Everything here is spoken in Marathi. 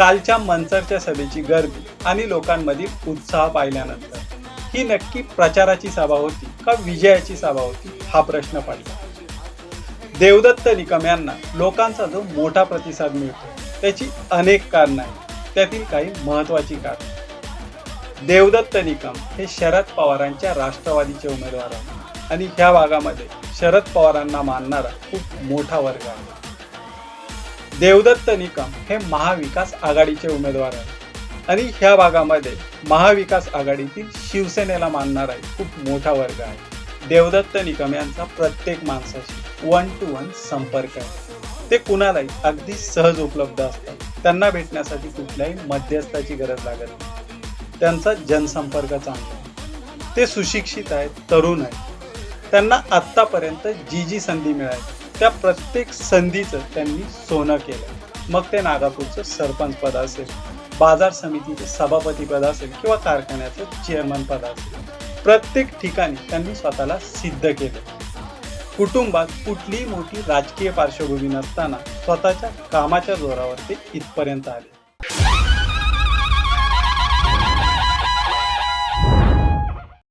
कालच्या मंचरच्या सभेची गर्दी आणि लोकांमधील उत्साह पाहिल्यानंतर ही नक्की प्रचाराची सभा होती का विजयाची सभा होती हा प्रश्न पडला. देवदत्त निकम यांना लोकांचा जो मोठा प्रतिसाद मिळतो त्याची अनेक कारणं आहेत. त्यातील काही महत्वाची कारण देवदत्त निकम हे शरद पवारांच्या राष्ट्रवादीचे उमेदवार आहेत. आणि ह्या भागामध्ये शरद पवारांना मानणारा खूप मोठा वर्ग आहे. देवदत्त निकम हे महाविकास आघाडीचे उमेदवार आहेत. आणि ह्या भागामध्ये महाविकास आघाडीतील शिवसेनेला मानणारा एक खूप मोठा वर्ग आहे. देवदत्त निकम यांचा प्रत्येक माणसाशी वन टू वन संपर्क आहे. ते कुणालाही अगदी सहज उपलब्ध असतात. त्यांना भेटण्यासाठी कुठल्याही मध्यस्थाची गरज लागत नाही. त्यांचा जनसंपर्क चांगला आहे. ते सुशिक्षित आहेत तरुण आहेत. त्यांना आत्तापर्यंत जी जी संधी मिळाली. त्या प्रत्येक संधीचं त्यांनी सोनं केलं. मग ते नागापूरचं सरपंच पद असेल बाजार समितीचे सभापती पद असेल किंवा कारखान्याचं चेअरमन पद असेल. प्रत्येक ठिकाणी त्यांनी स्वतःला सिद्ध केलं. कुटुंबात कुठलीही मोठी राजकीय पार्श्वभूमी नसताना स्वतःच्या कामाच्या जोरावर ते इथपर्यंत आले.